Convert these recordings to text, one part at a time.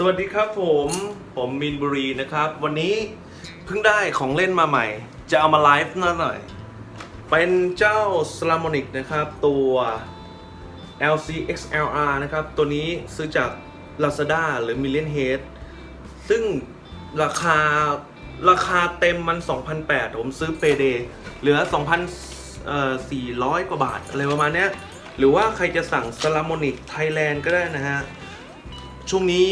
สวัสดีครับผมผมมินบุรีนะครับ วันนี้เพิ่งได้ของเล่นมาใหม่ จะเอามาไลฟ์นหน่อย เป็นเจ้า s l a m o n i c นะครับ ตัว LC XLR นะครับ ตัวนี้ซื้อจาก Lazada หรือ Million Head ซึ่งราคาราคาเต็มมัน 2,800 ผมซื้อเปเดเหลือ 2,400 กว่าบาท อะไรประมาณเนี้ย หรือว่าใครจะสั่ง s l a m o n i c Thailand ก็ได้นะฮะช่วงนี้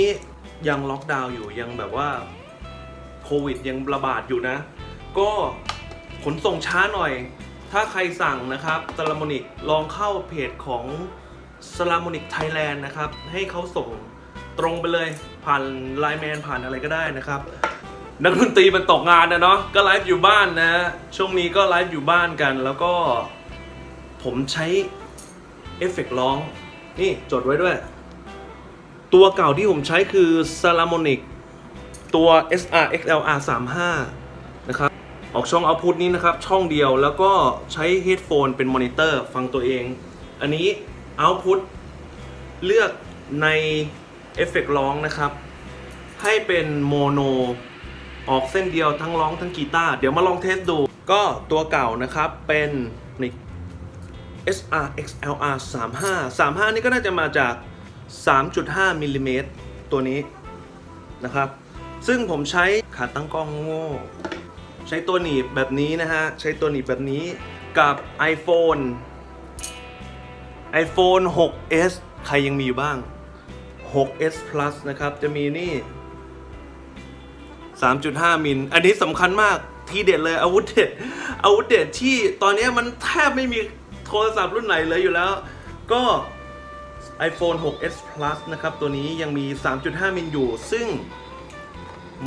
ยังล็อกดาวน์อยู่ยังแบบว่าโควิดยังระบาดอยู่นะ ก็ขนส่งช้าหน่อย ถ้าใครสั่งนะครับสลามอนิกลองเข้าเพจของสลามอนิกไทยแลนด์นะครับ ให้เขาส่งตรงไปเลยผ่านไลน์แมนผ่านอะไรก็ได้นะครับ นักดนตรีมันตกงานนะเนาะก็ไลฟ์อยู่บ้านนะ ช่วงนี้ก็ไลฟ์อยู่บ้านกัน แล้วก็ผมใช้เอฟเฟกต์ร้อง นี่จดไว้ด้วย ตัวเก่าที่ผมใช้คือ s a l a m o n i c ตัว SR XLR 35นะครับ ออกช่องเอาพุทนี้นะครับ ช่องเดียวแล้วก็ใช้เฮดโฟนเป็นมอนิเตอร์ฟังตัวเอง อันนี้เอาพุทเลือกในเอฟเฟกร้องนะครับ ให้เป็นโมโนออกเส้นเดียวทั้งร้องทั้งกีตาร์เดี๋ยวมาลองเทสดู ก็ตัวเก่านะครับเป็นนี่ SR XLR 35 35 นี่ก็น่าจะมาจาก 3.5มิลลิเมตรตัวนี้นะครับ ซึ่งผมใช้ขาตั้งกล้องโง่ ใช้ตัวหนีบแบบนี้นะฮะ ใช้ตัวหนีบแบบนี้กับ iPhone iPhone 6s ใครยังมีอยู่บ้าง 6s plus นะครับ จะมีนี่ 3.5 มิล อันนี้สำคัญมากทีเด็ดเลยอาวุธเด็ดอาวุธเด็ดที่ตอนนี้มันแทบไม่มีโทรศัพท์รุ่นไหนเลยอยู่แล้ว ก็ iPhone 6s plus นะครับ ตัวนี้ยังมี 3.5 มิลอยู่ ซึ่ง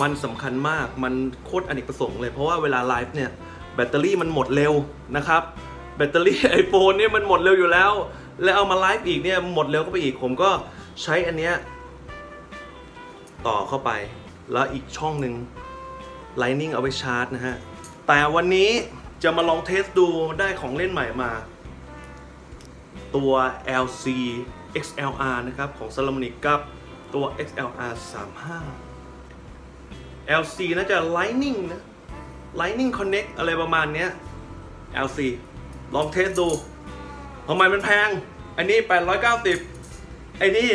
มันสำคัญมาก มันโคตรอเนกประสงค์เลย เพราะว่าเวลาไลฟ์เนี่ย แบตเตอรี่มันหมดเร็วนะครับ แบตเตอรี่ iPhone เนี่ยมันหมดเร็วอยู่แล้ว แล้วเอามาไลฟ์อีกเนี่ยหมดเร็วก็ไปอีก ผมก็ใช้อันเนี้ยต่อเข้าไป แล้วอีกช่องหนึ่ง Lightning เอาไปชาร์จนะฮะ แต่วันนี้จะมาลองเทสดูได้ของเล่นใหม่มา ตัว LC XLR นะครับของ s a l o m o n i c กับตัว XLR 35 LC น่าจะ Lightning นะ Lightning Connect อะไรประมาณเนี้ย LC ลองเทสดูทำไมมันแพง อันนี้ 890ไอ้นี่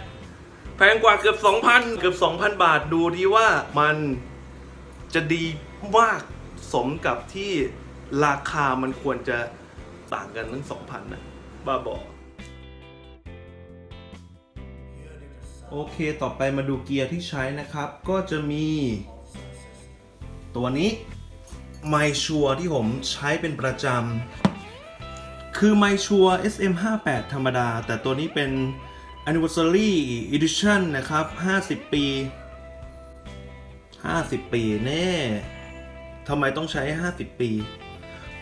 2,800แพงกว่าเกือบ 2,000 เกือบ 2,000 บาทดูดีว่ามันจะดีมากสมกับที่ราคามันควรจะต่างกันทั้ง 2,000 นะ บ้าบอ โอเคต่อไปมาดูเกียร์ที่ใช้นะครับ ก็จะมี ตัวนี้ไมชัวที่ผมใช้เป็นประจำ คือไมชัว SM58 ธรรมดา แต่ตัวนี้เป็น Anniversary Edition นะครับ 50 ปี 50 ปีแน่ทำไมต้องใช้ 50 ปี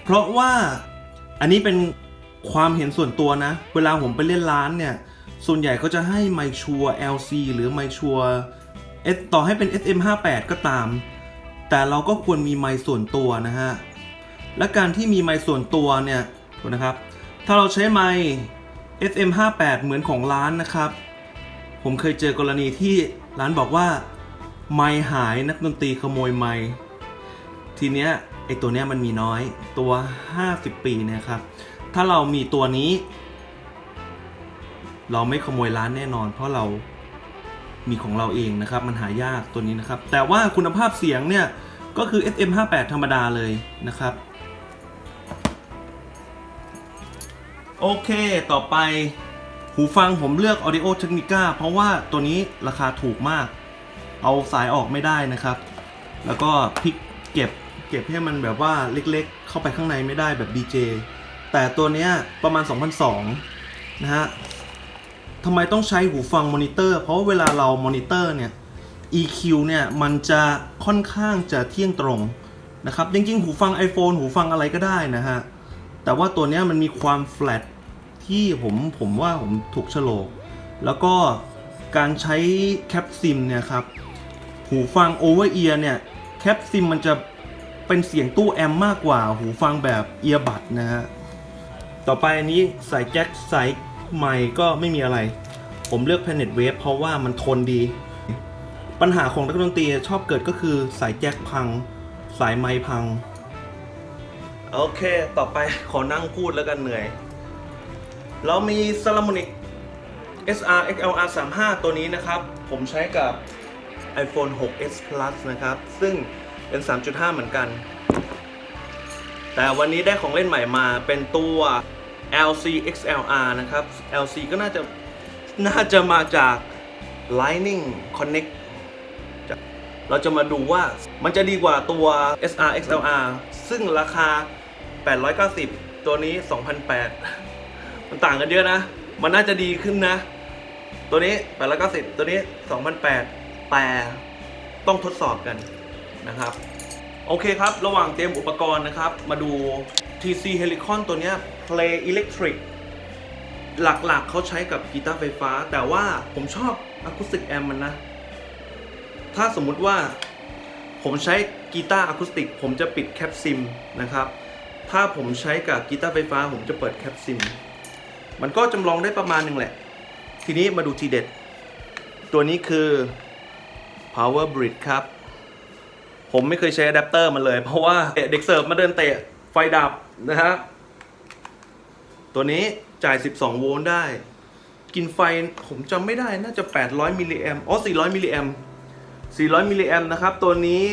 เพราะว่าอันนี้เป็นความเห็นส่วนตัวนะ เวลาผมไปเล่นร้านเนี่ย ส่วนใหญ่เขาจะให้ไมชัว LC หรือไมชัวต่อให้เป็น SM58 ก็ตาม แต่เราก็ควรมีไมส่วนตัวนะฮะ และการที่มีไมส่วนตัวเนี่ยนะครับ ถ้าเราใช้ไม SM58 เหมือนของร้านนะครับ ผมเคยเจอกรณีที่ร้านบอกว่า ไมค์หายนักดนตรีขโมยไมค์ทีเนี้ยไอตัวเนี้ยมันมีน้อยตัว 50 ปีเนี่ยครับ ถ้าเรามีตัวนี้ เราไม่ขโมยร้านแน่นอน เพราะเรามีของเราเองนะครับ มันหายากตัวนี้นะครับ แต่ว่าคุณภาพเสียงเนี่ย ก็คือ SM58 ธรรมดาเลยนะครับ โอเค ต่อไปหูฟังผมเลือก Audio Technica เพราะว่าตัวนี้ราคาถูกมาก เอาสายออกไม่ได้นะครับ แล้วก็พลิกเก็บเก็บให้มันแบบว่าเล็กๆ เข้าไปข้างในไม่ได้แบบ DJ แต่ตัวเนี้ยประมาณ 2002นะฮะ ทำไมต้องใช้หูฟังมอนิเตอร์ เพราะาเวลาเรามอนิเตอร์เนี่ย EQ เนี่ยมันจะค่อนข้างจะเที่ยงตรงนะครับ จริงๆ หูฟัง iPhone หูฟังอะไรก็ได้นะฮะ แต่ว่าตัวเนี้ยมันมีความแฟลตที่ผมผมว่าผมถูกโฉลก แล้วก็การใช้แคปซิมเนี่ยครับ หูฟัง over ear เอียร์เนี่ยแคปซิมมันจะเป็นเสียงตู้แอมมากกว่าหูฟังแบบเอียบัดนะฮะ ต่อไปอันนี้ใส่แจ็คใส่ ไมค์ก็ไม่มีอะไร ผมเลือก Planet Wave เพราะว่ามันทนดี ปัญหาของนักดนตรีชอบเกิดก็คือสายแจ็คพัง สายไมพัง โอเค ต่อไปขอนั่งพูดแล้วกันเหนื่อย เรามี s a l a m o n i c SR XLR 35ตัวนี้นะครับ ผมใช้กับ iPhone 6s Plus นะครับ ซึ่งเป็น 3.5 เหมือนกัน แต่วันนี้ได้ของเล่นใหม่มาเป็นตัว LC XLR นะครับ LC ก็น่าจะน่าจะมาจาก Lightning Connect เราจะมาดูว่ามันจะดีกว่าตัว SR XLR ซึ่งราคา 890 ตัวนี้ 2,008 มันต่างกันเยอะนะ มันน่าจะดีขึ้นนะ ตัวนี้ 890 ตัวนี้ 2,008 แต่ต้องทดสอบกันนะครับ โอเคครับ ระหว่างเตรียมอุปกรณ์นะครับ มาดู TC Helicon ตัวนี้ เนี้ย Play Electric หลักๆเขาใช้กับกีตาร์ไฟฟ้า แต่ว่าผมชอบอะคูสติกแอมมันนะ ถ้าสมมุติว่าผมใช้กีตาร์อะคูสติก ผมจะปิดแคปซิมนะครับ ถ้าผมใช้กับกีตาร์ไฟฟ้า ผมจะเปิดแคปซิม มันก็จำลองได้ประมาณหนึ่งแหละ ทีนี้มาดูทีเด็ด ตัวนี้คือ power bridge ครับ ผมไม่เคยใช้อะแดปเตอร์มันเลย เพราะว่าเด็กเสิร์ฟมาเดินเตะไฟดับนะฮะ ตัวนี้จ่าย 12 โวลต์ได้ กินไฟผมจำไม่ได้น่าจะ 800 มิลลิแอมอ๋อ 400 มิลลิแอม400 มิลลิแอมนะครับ ตัวนี้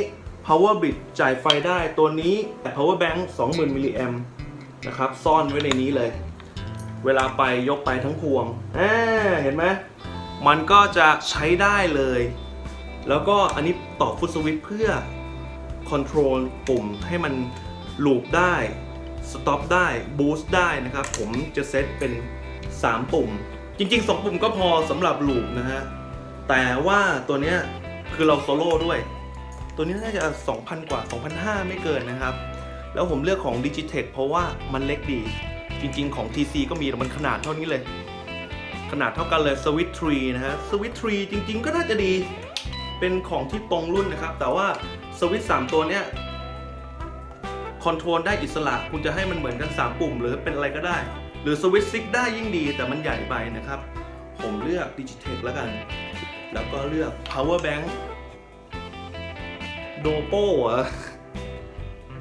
power bridge จ่ายไฟได้ ตัวนี้ power bank 20,000 มิลลิแอมนะครับ ซ่อนไว้ในนี้เลย เวลาไปยกไปทั้งพวงอ่าเห็นไหม มันก็จะใช้ได้เลย แล้วก็อันนี้ต่อฟุตสวิตช์เพื่อ control ปุ่มให้มัน loop ได้ stop ได้ boost ได้นะครับ ผมจะเซตเป็น 3 ปุ่ม จริง ๆ 2 ปุ่มก็พอสำหรับ loop นะฮะ แต่ว่าตัวเนี้ยคือเราโซโล่ด้วย ตัวนี้น่าจะ 2,000 กว่า 2,500 ไม่เกินนะครับ แล้วผมเลือกของ Digitech เพราะว่ามันเล็กดี จริง ๆ ของ TC ก็มีแต่มันขนาดเท่านี้เลย ขนาดเท่ากันเลย Switch 3 นะฮะ Switch 3 จริง ๆ ก็น่าจะดีเป็นของที่ตรงรุ่นนะครับ แต่ว่าสวิตช์3ตัวเนี้ย คอนโทรลได้อิสระ คุณจะให้มันเหมือนกัน 3 ปุ่ม หรือเป็นอะไรก็ได้ หรือสวิตช์ซิกได้ยิ่งดี แต่มันใหญ่ไปนะครับ ผมเลือก Digitech แล้วกัน แล้วก็เลือก power bank โดโป้อะ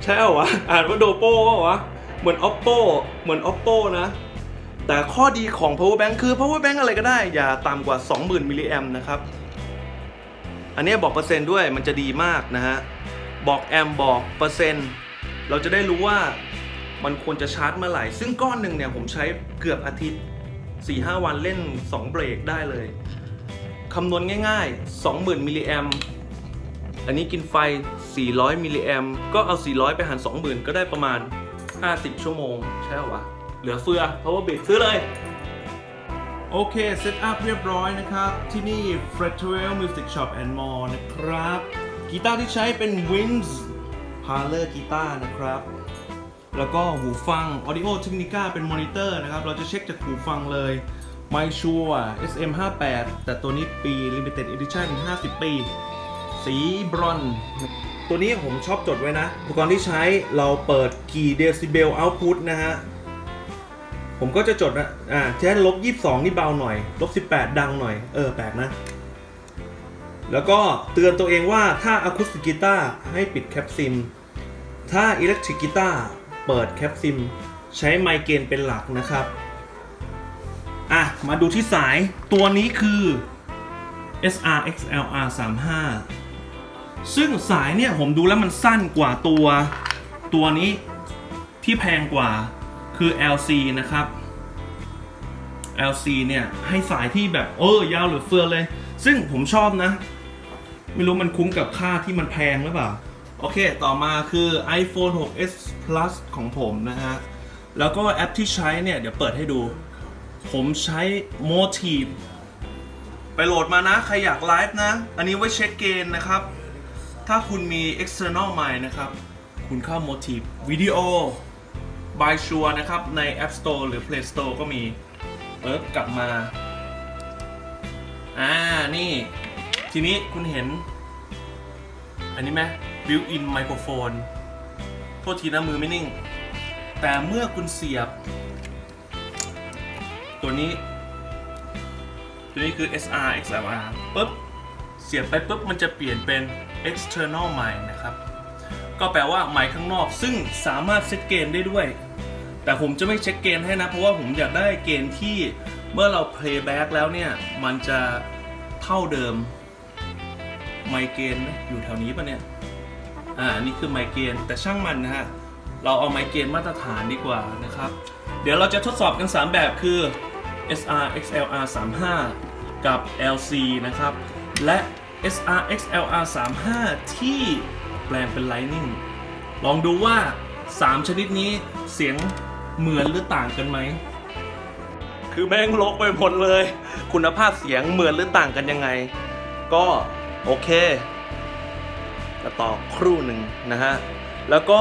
ใช่เหรอวะอ่านว่าโดโป้วะเหมือน oppo เหมือน oppo นะแต่ข้อดีของ power bank คือ power bank อะไรก็ได้ อย่าต่ำกว่า 20,000มิลลิแอมนะครับ อันนี้บอกเปอร์เซ็นต์ด้วยมันจะดีมากนะฮะ บอกแอมบอกเปอร์เซ็นต์ เราจะได้รู้ว่ามันควรจะชาร์จเมื่อไหร่ ซึ่งก้อนหนึ่งเนี่ยผมใช้เกือบอาทิตย์ 4-5 วันเล่น 2 เบรกได้เลย คำนวณง่ายๆ 20,000มิลลิแอมอันนี้กินไฟ 400มิลลิแอมก็เอา 400 ไปหาร 20,000 ก็ได้ประมาณ 50 ชั่วโมง ใช่หรอวะ เหลือเฟือ power bit ซื้อเลย โอเค เซตอัพเรียบร้อยนะครับ ที่นี่ f r e t w e l l Music Shop and More นะครับ กีตาร์ที่ใช้เป็น Wings Parlor กีตาร์นะครับ แล้วก็หูฟัง Audio Technica เป็นมอนิเตอร์นะครับ เราจะเช็คจากหูฟังเลย m y s u r e SM58 แต่ตัวนี้ปี Limited Edition 50 ปี สีบรอนซ์ตัวนี้ผมชอบจดไว้นะ อุปกรณ์ที่ใช้เราเปิดกี่เดซิเบลเอาต์พุตนะฮะ ผมก็จะจดนะ อ่าแค่ลบ 22 นี่เบาหน่อย ลบ 18 ดังหน่อย เออ แปลกนะ แล้วก็เตือนตัวเองว่าถ้าอะคูสติกกีตาร์ให้ปิดแคปซิม ถ้าอิเล็กทริกกีตาร์เปิดแคปซิม ใช้ไมเกรนเป็นหลักนะครับ อะ มาดูที่สายตัวนี้คือ SR XLR 35ซึ่งสายเนี่ยผมดูแล้วมันสั้นกว่าตัว ตัวนี้ที่แพงกว่าคือ LC นะครับ LC เนี่ย ให้สายที่แบบ เออ ยาวเหลือเฟือเลย ซึ่งผมชอบนะ ไม่รู้มันคุ้มกับค่าที่มันแพงหรือเปล่า โอเค ต่อมาคือ iPhone 6s Plus ของผมนะฮะ แล้วก็แอปที่ใช้เนี่ย เดี๋ยวเปิดให้ดู ผมใช้ Motive ไปโหลดมานะ ใครอยากไลฟ์นะ อันนี้ไว้เช็คเกณฑ์นะครับ ถ้าคุณมี external mic นะครับ คุณเข้า Motive Video by Sure นะครับ ใน App Store หรือ Play Store ก็มีเอิร์กลับมา อ่า นี่ ทีนี้คุณเห็น อันนี้ไหม built-in microphone โทษทีนะมือไม่นิ่ง แต่เมื่อคุณเสียบ ตัวนี้ ตัวนี้คือ SR XLR ปุ๊บ เสียบไปปุ๊บ มันจะเปลี่ยนเป็น external mic นะครับ ก็แปลว่าไมค์ข้างนอก ซึ่งสามารถเซตเกณฑ์ได้ด้วย แต่ผมจะไม่เช็คเกณฑ์ให้นะ เพราะว่าผมอยากได้เกณฑ์ที่เมื่อเรา playback แล้วเนี่ย มันจะเท่าเดิม ไมค์เกณฑ์ไหมอยู่แถวนี้ปะเนี่ย อ่า นี่คือไมค์เกณฑ์แต่ช่างมันนะฮะ เราเอาไมค์เกณฑ์มาตรฐานดีกว่านะครับ เดี๋ยวเราจะทดสอบกัน 3 แบบคือ SR XLR 35 กับ LC นะครับ และ SR XLR 35 ที่แปลงเป็น Lightning ลองดูว่า 3 ชนิดนี้เสียงเหมือนหรือต่างกันไหม คือแม่งลกไปหมดเลย คุณภาพเสียงเหมือนหรือต่างกันยังไง ก็ โอเคจะต่อครู่หนึ่งนะฮะ แล้วก็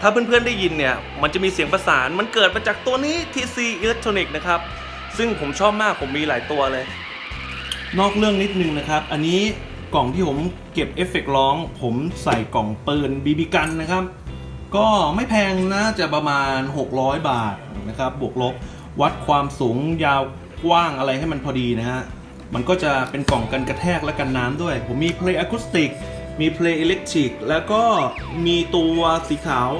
ถ้าเพื่อนๆได้ยินเนี่ย มันจะมีเสียงประสาน มันเกิดมาจากตัวนี้ TC Electronic นะครับ ซึ่งผมชอบมาก ผมมีหลายตัวเลย นอกเรื่องนิดนึงนะครับ อันนี้กล่องที่ผมเก็บเอฟเฟกร้อง ผมใส่กล่องปืนบีบีกันนะครับ ก็ไม่แพงนะจะประมาณ 600 บาทนะครับ บวกลบ วัดความสูงยาวกว้างอะไรให้มันพอดีนะฮะ มันก็จะเป็นกล่องกันกระแทกและกันน้ำด้วย ผมมี Play Acoustic มี Play Electric แล้วก็มีตัวสีขาว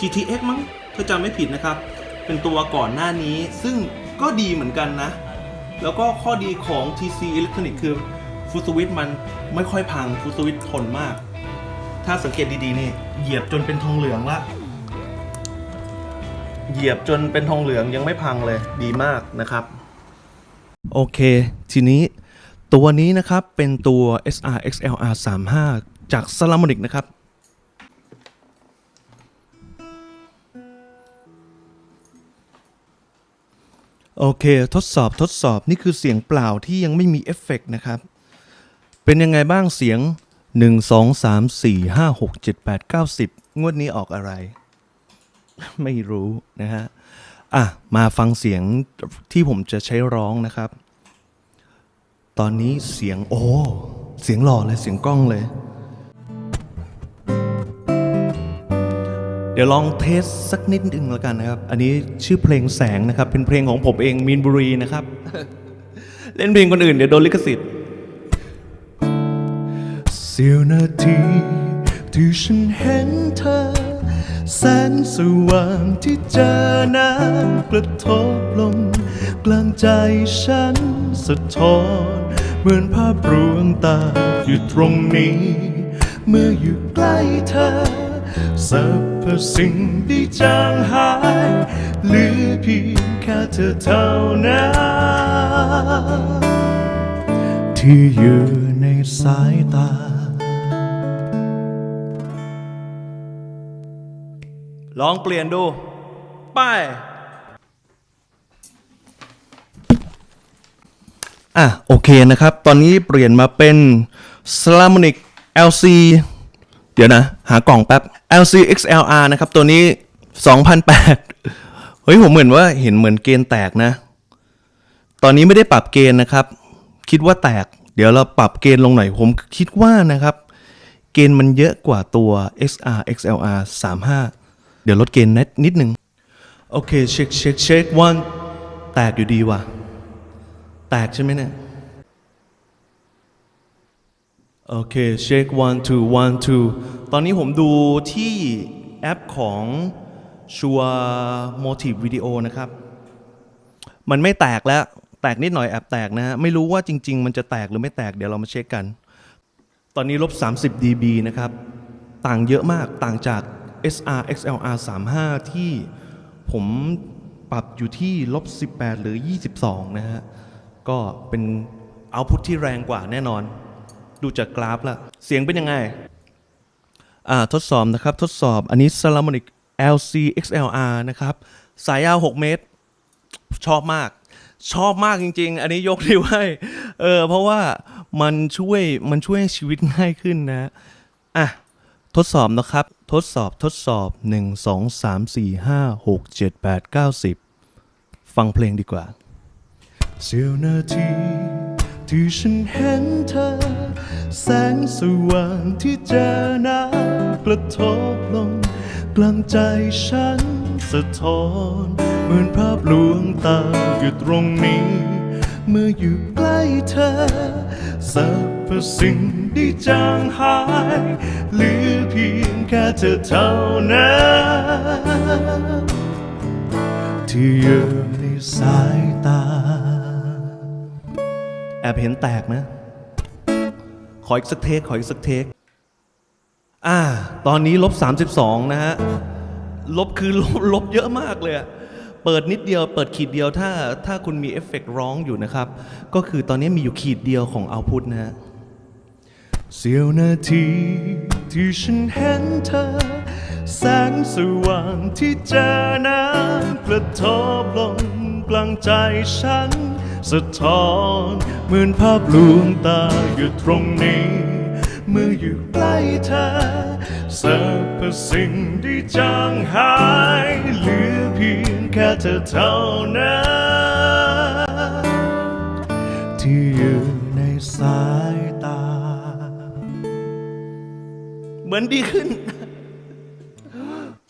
GTX มั้งถ้าจำไม่ผิดนะครับ เป็นตัวก่อนหน้านี้ ซึ่งก็ดีเหมือนกันนะ แล้วก็ข้อดีของ TC Electronic คือฟูสวิตมันไม่ค่อยพังฟูสวิตทนมาก ถ้าสังเกตดีๆนี่เหยียบจนเป็นทองเหลืองละเหยียบจนเป็นทองเหลืองยังไม่พังเลยดีมากนะครับ โอเค ทีนี้ตัวนี้นะครับเป็นตัว SR XLR 35จาก s a l a m o n i c นะครับ โอเค ทดสอบทดสอบนี่คือเสียงเปล่าที่ยังไม่มีเอฟเฟกต์นะครับ เป็นยังไงบ้างเสียง 1 2 3 4 5 6 7 8 9 10 งวดนี้ออกอะไร ไม่รู้นะฮะ อะ มาฟังเสียงที่ผมจะใช้ร้องนะครับ ตอนนี้เสียงโอ้ เสียงหล่อเลยเสียงกล้องเลย เดี๋ยวลองเทสสักนิดนึงแล้วกันนะครับ อันนี้ชื่อเพลงแสงนะครับ เป็นเพลงของผมเองมีนบุรีนะครับ เล่นเพลงคนอื่นเดี๋ยวโดนลิขสิทธิ์เสียวนาทีที่ฉันเห็นเธอ แสงสว่างที่เจอน้ำกระทบลง กลางใจฉันสะท้อนเหมือนภาพรวงตาอยู่ตรงนี้ เมื่ออยู่ใกล้เธอสรรพสิ่งได้จางหายเหลือเพียงแค่เธอเท่านั้นที่อยู่ในสายตา ลองเปลี่ยนดู ไป อะ โอเคนะครับ ตอนนี้เปลี่ยนมาเป็น s l a m o n i c LC เดี๋ยวนะ หากล่องแป๊บ LC XLR นะครับ ตัวนี้ 2008 เฮ้ย ผมเหมือนว่าเห็นเหมือนเกณฑ์แตกนะ ตอนนี้ไม่ได้ปรับเกณฑ์นะครับ คิดว่าแตก เดี๋ยวเราปรับเกณฑ์ลงหน่อย ผมคิดว่านะครับ เกณฑ์มันเยอะกว่าตัว XR XLR 35 เดี๋ยวลดเกณฑ์นิดนิดหนึ่งโอเคเช็คเช็คเช็ควันแตกอยู่ดีว่ะ แตกใช่ไหมเนี่ย โอเคเช็ค one two one two ตอนนี้ผมดูที่แอปของชัว Motive Video นะครับ มันไม่แตกแล้ว แตกนิดหน่อยแอบแตกนะฮะ ไม่รู้ว่าจริง ๆ มันจะแตกหรือไม่แตกเดี๋ยวเรามาเช็คกัน ตอนนี้ลบ 30 dB นะครับ ต่างเยอะมากต่างจาก SR XLR 35 ที่ผมปรับอยู่ที่ลบ18 หรือ 22 นะฮะ ก็เป็นเอาพุทที่แรงกว่าแน่นอน ดูจากกราฟละเสียงเป็นยังไง อ่า ทดสอบนะครับ ทดสอบอันนี้ s a l a m o n i c LC XLR นะครับ สายยาว 6 เมตร ชอบมาก ชอบมากจริง ๆ อันนี้ยกนิ้วให้เออเพราะว่ามันช่วยมันช่วยให้ชีวิตง่ายขึ้นนะ อะ ทดสอบนะครับ ทดสอบทดสอบ 1 2 3 4 5 6 7 8 9 10 ฟังเพลงดีกว่าเสียวนาทีที่ฉันเห็นเธอ แสงสว่างที่เจอน้ำกระทบลง กลางใจฉันสะท้อน เหมือนภาพลวงตาอยู่ตรงนี้ เมื่ออยู่ใกล้เธอสรรพสิ่งได้จางหายเหลือเพียงแค่เธอเท่านั้นที่อยู่ในสายตา แอบเห็นแตกนะ ขออีกสักเทค ขออีกสักเทค อ่า ตอนนี้ลบ 32 นะฮะ ลบคือลบลบเยอะมากเลยอะ เปิดนิดเดียวเปิดขีดเดียวถ้าถ้าคุณมีเอฟเฟกร้องอยู่นะครับ ก็คือตอนนี้มีอยู่ขีดเดียวของเอาพุทนะฮะเสี้ยวนาทีที่ฉันเห็นเธอ แสงสว่างที่เจอน้ำกระทบลงกลางใจฉัน สะท้อนเหมือนภาพลวงตาอยู่ตรงนี้ เมื่ออยู่ใกล้เธอสรรพสิ่งที่จางหายเหลือเพียง แค่เธอเท่านั้นที่อยู่ในสายตา เหมือนดีขึ้น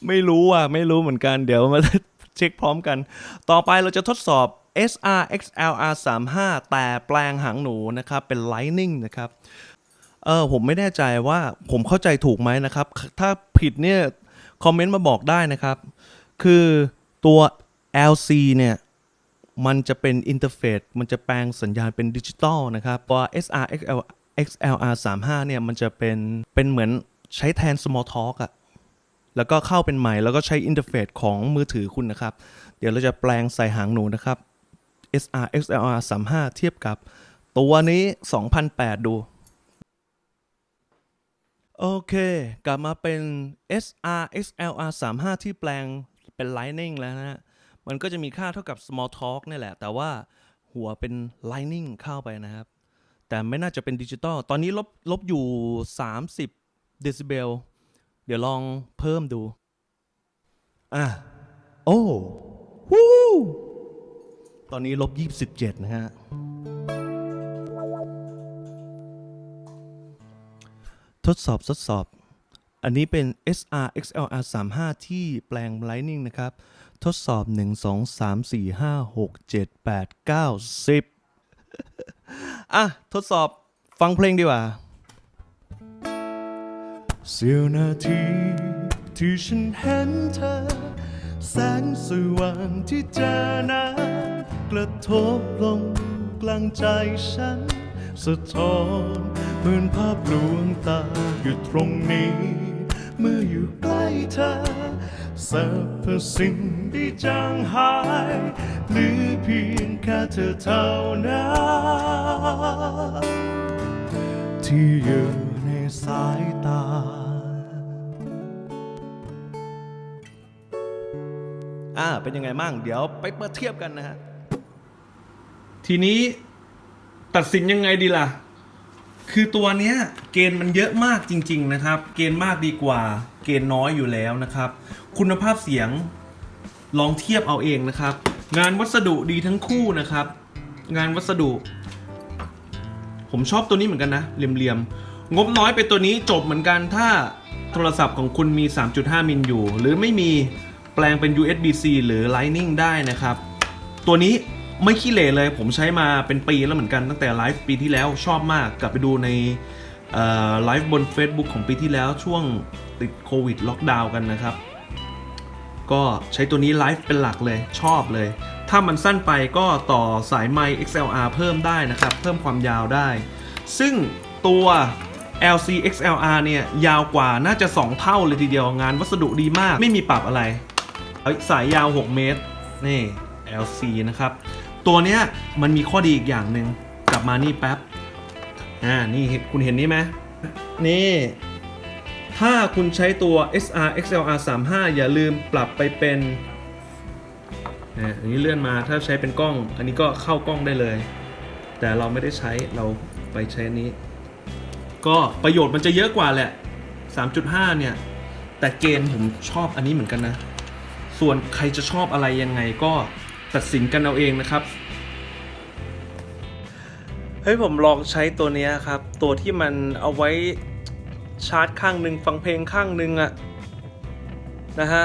ไม่รู้อะ ไม่รู้เหมือนกัน เดี๋ยวมาเช็คพร้อมกัน ต่อไปเราจะทดสอบ SR XLR 35แต่แปลงหางหนูนะครับ เป็น Lightning นะครับ เออผมไม่แน่ใจว่าผมเข้าใจถูกไหมนะครับ ถ้าผิดเนี่ย คอมเมนต์มาบอกได้นะครับ คือ ตัว LC เนี่ย มันจะเป็นอินเทอร์เฟซมันจะแปลงสัญญาณเป็นดิจิตอลนะครับตัว SR XL XLR 35เนี่ย มันจะเป็นเป็นเหมือนใช้แทน small talk อะแล้วก็เข้าเป็นใหม่แล้วก็ใช้อินเทอร์เฟซของมือถือคุณนะครับ เดี๋ยวเราจะแปลงใส่หางหนูนะครับ SR XLR 35 เทียบกับตัวนี้ 2008 ดู โอเค กลับมาเป็น SR XLR 35 ที่แปลง เป็น Lightning แล้วนะฮะมันก็จะมีค่าเท่ากับ small talk นี่แหละ แต่ว่าหัวเป็น Lightning เข้าไปนะครับ แต่ไม่น่าจะเป็นดิจิตอล ตอนนี้ลบลบอยู่ 30เดซิเบลเดี๋ยวลองเพิ่มดู อะ โอ้วู้ตอนนี้ลบ 27 นะฮะทดสอบทดสอบ อันนี้เป็น SR XLR 35ที่แปลง Lightning นะครับ ทดสอบ 1 2 3 4 5 6 7 8 9 10 อะ ทดสอบฟังเพลงดีกว่าเสี้ยวนาทีที่ฉันเห็นเธอ แสงสว่างที่เจอน้ำกระทบลงกลางใจฉัน สะท้อนเหมือนภาพลวงตาอยู่ตรงนี้ เมื่ออยู่ใกล้เธอสรรพสิ่งที่จางหายเหลือเพียงแค่เธอเท่านั้นที่อยู่ในสายตา อ่า เป็นยังไงมั่ง เดี๋ยวไปเปิดเทียบกันนะฮะ ทีนี้ตัดสินยังไงดีล่ะ คือตัวเนี้ยเกณฑ์มันเยอะมากจริง ๆ นะครับ เกณฑ์มากดีกว่า เกณฑ์น้อยอยู่แล้วนะครับ คุณภาพเสียงลองเทียบเอาเองนะครับ งานวัสดุดีทั้งคู่นะครับ งานวัสดุ ผมชอบตัวนี้เหมือนกันนะเหลี่ยมๆงบน้อยไปตัวนี้จบเหมือนกันถ้าโทรศัพท์ของคุณมี 3.5 มิลอยู่ หรือไม่มีแปลงเป็น USB-C หรือ Lightning ได้นะครับ ตัวนี้ ไม่ขี้เหร่เลย ผมใช้มาเป็นปีแล้วเหมือนกันตั้งแต่ไลฟ์ปีที่แล้วชอบมากกลับไปดูในไลฟ์บน Facebook ของปีที่แล้วช่วงติดโควิดล็อกดาวน์กันนะครับ ก็ใช้ตัวนี้ไลฟ์เป็นหลักเลยชอบเลย ถ้ามันสั้นไปก็ต่อสายไมค์ XLR เพิ่มได้นะครับ เพิ่มความยาวได้ ซึ่งตัว LC XLR เนี่ย ยาวกว่าน่าจะ 2 เท่าเลยทีเดียวงานวัสดุดีมากไม่มีปรับอะไร สายยาว 6 เมตร นี่ LC นะครับ ตัวเนี้ยมันมีข้อดีอีกอย่างหนึ่งกลับมานี่แป๊บ อ่า นี่คุณเห็นนี่ไหมนี่ ถ้าคุณใช้ตัว SR XLR 35 อย่าลืมปรับไปเป็นอ่าอันนี้เลื่อนมาถ้าใช้เป็นกล้อง อันนี้ก็เข้ากล้องได้เลย แต่เราไม่ได้ใช้เราไปใช้นนี้ ก็ประโยชน์มันจะเยอะกว่าแหละ 3.5 เนี่ย แต่เกณฑ์ผมชอบอันนี้เหมือนกันนะ ส่วนใครจะชอบอะไรยังไงก็ ตัดสินกันเอาเองนะครับ เฮ้ยผมลองใช้ตัวนี้ครับ ตัวที่มันเอาไว้ชาร์จข้างหนึ่งฟังเพลงข้างหนึ่งอะนะฮะ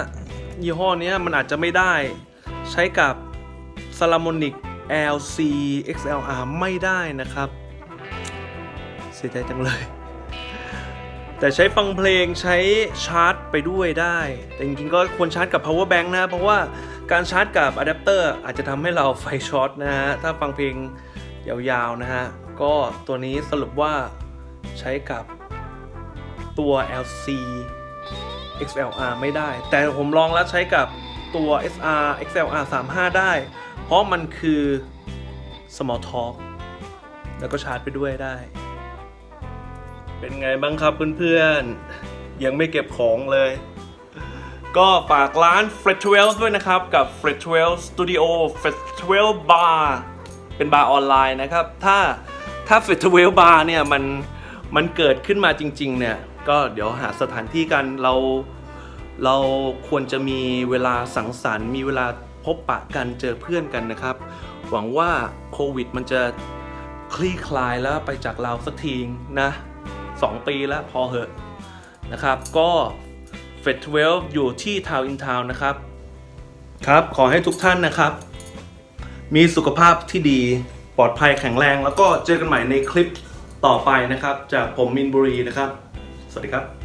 ยี่ห้อนี้มันอาจจะไม่ได้ ใช้กับ s a l a m o n i c LC XLR ไม่ได้นะครับ เสียใจจังเลย แต่ใช้ฟังเพลงใช้ชาร์จไปด้วยได้ แต่จริงๆก็ควรชาร์จกับ power bank นะ เพราะว่า การชาร์จกับอะแดปเตอร์อาจจะทำให้เราไฟช็อตนะฮะ ถ้าฟังเพลงยาวๆนะฮะ ก็ตัวนี้สรุปว่าใช้กับตัว LC XLR ไม่ได้ แต่ผมลองแล้วใช้กับตัว SR XLR 35 ได้ เพราะมันคือ small talk แล้วก็ชาร์จไปด้วยได้ เป็นไงบ้างครับเพื่อนๆ ยังไม่เก็บของเลย ก็ฝากร้าน f r e d 12ด้วยนะครับ กับ f r e d 12 Studio f r e d 12 Bar เป็นบาร์ออนไลน์นะครับ ถ้าถ้า f r e d 12 Bar เนี่ยมันมันเกิดขึ้นมาจริง ๆ เนี่ย ก็เดี๋ยวหาสถานที่กันเรา เราควรจะมีเวลาสังสรรค์ มีเวลาพบปะกันเจอเพื่อนกันนะครับ หวังว่าโควิดมันจะคลี่คลายแล้วไปจากเราสักทีนะ 2 ปีแล้วพอเหอะนะครับ ก็ เฟสเวลอยู่ที่ทาวอินทาวนะครับ ครับ ขอให้ทุกท่านนะครับ มีสุขภาพที่ดีปลอดภัยแข็งแรง แล้วก็เจอกันใหม่ในคลิปต่อไปนะครับ จากผมมินบุรีนะครับ สวัสดีครับ